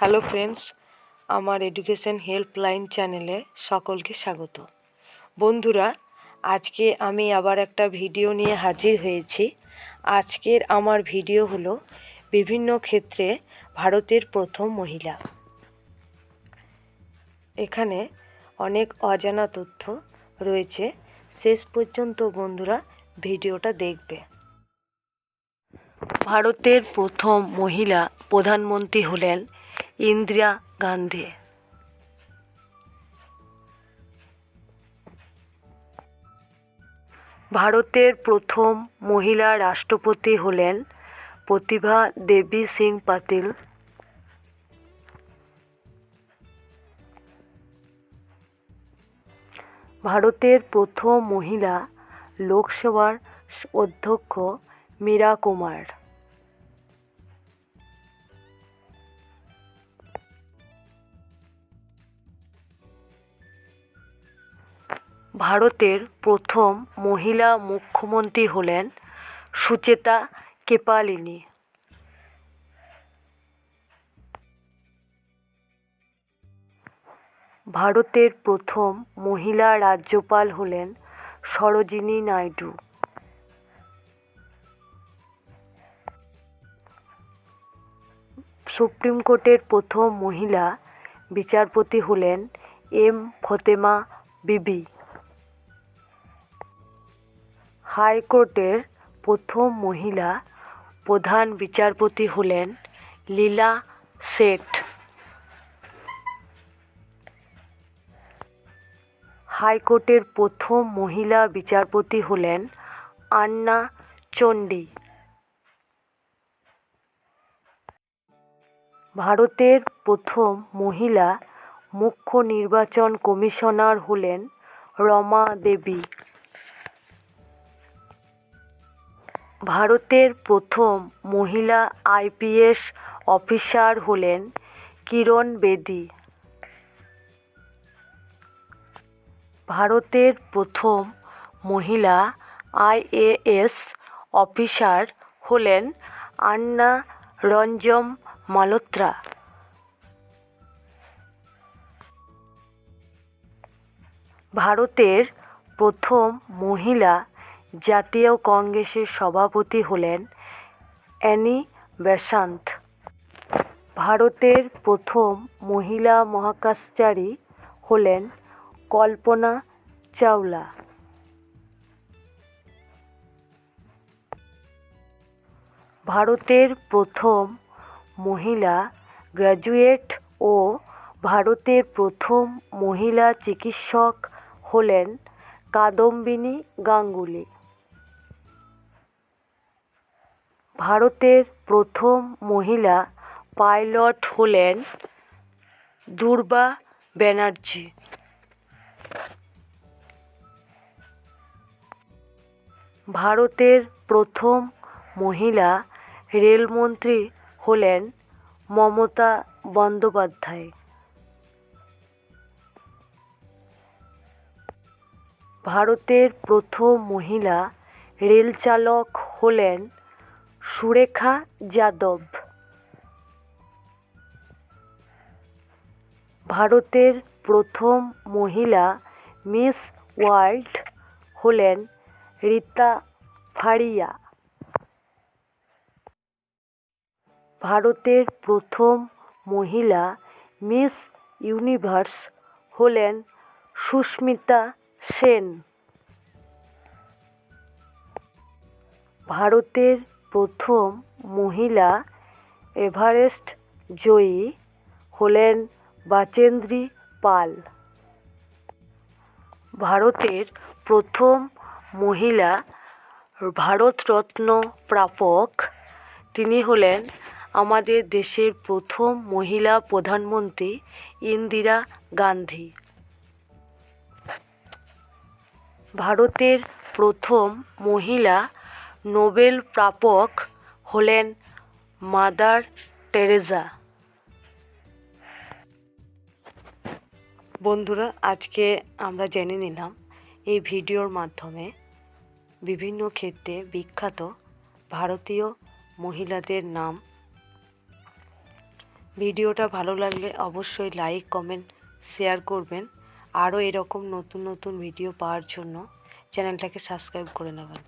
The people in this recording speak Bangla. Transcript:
হ্যালো ফ্রেন্ডস আমার এডুকেশন হেল্পলাইন চ্যানেলে সকলকে স্বাগত। বন্ধুরা, আজকে আমি আবার একটা ভিডিও নিয়ে হাজির হয়েছি। আজকের আমার ভিডিও হলো বিভিন্ন ক্ষেত্রে ভারতের প্রথম মহিলা। এখানে অনেক অজানা তথ্য রয়েছে। শেষ পর্যন্ত বন্ধুরা ভিডিওটা দেখবে। ভারতের প্রথম মহিলা প্রধানমন্ত্রী হলেন ইন্দিরা গান্ধী। ভারতের প্রথম মহিলা রাষ্ট্রপতি হলেন প্রতিভা দেবী সিং পাতিল। ভারতের প্রথম মহিলা লোকসভার অধ্যক্ষ মীরা কুমার। ভারতের প্রথম মহিলা মুখ্যমন্ত্রী হলেন সুচেতা কৃপালিনী। ভারতের প্রথম মহিলা রাজ্যপাল হলেন সরোজিনী নাইডু। সুপ্রিম কোর্টের প্রথম মহিলা বিচারপতি হলেন এম ফতেমা বিবি। হাইকোর্টের প্রথম মহিলা প্রধান বিচারপতি হলেন লীলা শেঠ। হাইকোর্টের প্রথম মহিলা বিচারপতি হলেন আন্না চণ্ডী। ভারতের প্রথম মহিলা মুখ্য নির্বাচন কমিশনার হলেন রমা দেবী। ভারতের প্রথম মহিলা আইপিএস অফিসার হলেন কিরণ বেদি। ভারতের প্রথম মহিলা আইএএস অফিসার হলেন আন্না রঞ্জম মালোত্রা। ভারতের প্রথম মহিলা জাতীয় কংগ্রেসের সভাপতি হলেন অ্যানি বেসান্ত ভারতের প্রথম মহিলা মহাকাশচারী হলেন কল্পনা চাওলা। ভারতের প্রথম মহিলা গ্র্যাজুয়েট ও ভারতের প্রথম মহিলা চিকিৎসক হলেন কাদম্বিনী গাঙ্গুলি। ভারতের প্রথম মহিলা পাইলট হলেন দুর্বা ব্যানার্জি। ভারতের প্রথম মহিলা রেলমন্ত্রী হলেন মমতা বন্দ্যোপাধ্যায়। ভারতের প্রথম মহিলা রেলচালক হলেন সুরেখা যাদব। ভারতের প্রথম মহিলা মিস ওয়ার্ল্ড হলেন রীতা ফারিয়া। ভারতের প্রথম মহিলা মিস ইউনিভার্স হলেন সুস্মিতা সেন। ভারতের প্রথম মহিলা এভারেস্ট জয়ী হলেন বাচেন্দ্রী পাল। ভারতের প্রথম মহিলা ভারতরত্ন প্রাপক। তিনি হলেন আমাদের দেশের প্রথম মহিলা প্রধানমন্ত্রী ইন্দিরা গান্ধী। ভারতের প্রথম মহিলা নোবেল প্রাপক হলেন মাদার টেরেজা। বন্ধুরা, আজকে আমরা জেনে নিলাম এই ভিডিওর মাধ্যমে বিভিন্ন ক্ষেত্রে বিখ্যাত ভারতীয় মহিলাদের নাম। ভিডিওটা ভালো লাগলে অবশ্যই লাইক, কমেন্ট, শেয়ার করবেন। আরও এরকম নতুন নতুন ভিডিও পাওয়ার জন্য চ্যানেলটাকে সাবস্ক্রাইব করে নেবেন।